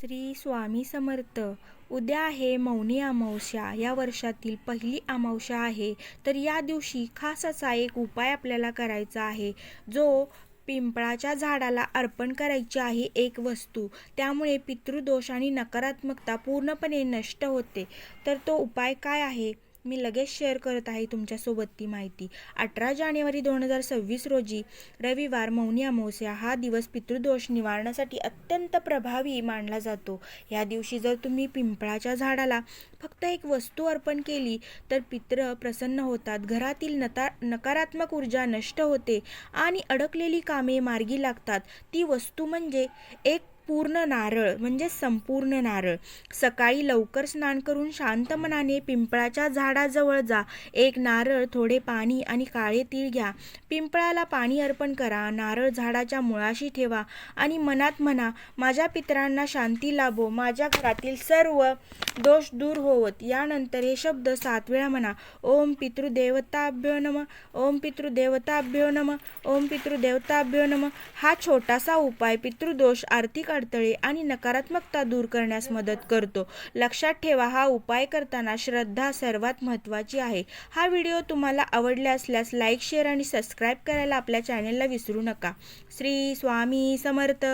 श्री स्वामी समर्थ. उद्या आहे मौनी अमावस्या. या वर्षातील पहिली अमावस्या आहे. तर या दिवशी खास असा एक उपाय आपल्याला करायचा आहे. जो पिंपळाच्या झाडाला अर्पण करायची आहे एक वस्तू. त्यामुळे पितृदोष आणि नकारात्मकता पूर्णपणे नष्ट होते. तर तो उपाय काय आहे? मी लगेच शेअर करत आहे तुमच्यासोबत ती माहिती. अठरा जानेवारी दोन हजार सव्वीस रोजी रविवार मौनी अमावस्या हा दिवस पितृदोष निवारणासाठी अत्यंत प्रभावी मानला जातो. या दिवशी जर तुम्ही पिंपळाच्या झाडाला फक्त एक वस्तू अर्पण केली तर पित्र प्रसन्न होतात. घरातील नता नकारात्मक ऊर्जा नष्ट होते आणि अडकलेली कामे मार्गी लागतात. ती वस्तू म्हणजे एक पूर्ण नारळ म्हणजे संपूर्ण नारळ. सकाळी लवकर स्नान करून शांत मनाने पिंपळाच्या झाडाजवळ जा. एक नारळ थोडे पाणी आणि काळे तीळ घ्या. पिंपळाला पाणी अर्पण करा. नारळ झाडाच्या मुळाशी ठेवा आणि मनात म्हणा माझ्या पितरांना शांती लाभो. माझ्या घरातील सर्व दोष दूर होवत. यानंतर हे शब्द सात वेळा म्हणा. ओम पितृदेवताभ्यो नम. ओम पितृदेवताभ्यो नम. ओम पितृदेवताभ्यो नम. हा छोटासा उपाय पितृदोष आर्थिक अडथळे आणि नकारात्मकता दूर करण्यास मदत करतो. लक्षात ठेवा हा उपाय करताना श्रद्धा सर्वात महत्त्वाची आहे. हा व्हिडिओ तुम्हाला आवडला असल्यास लाईक शेअर आणि सबस्क्राईब करायला आपल्या चॅनेलला विसरू नका. श्री स्वामी समर्थ.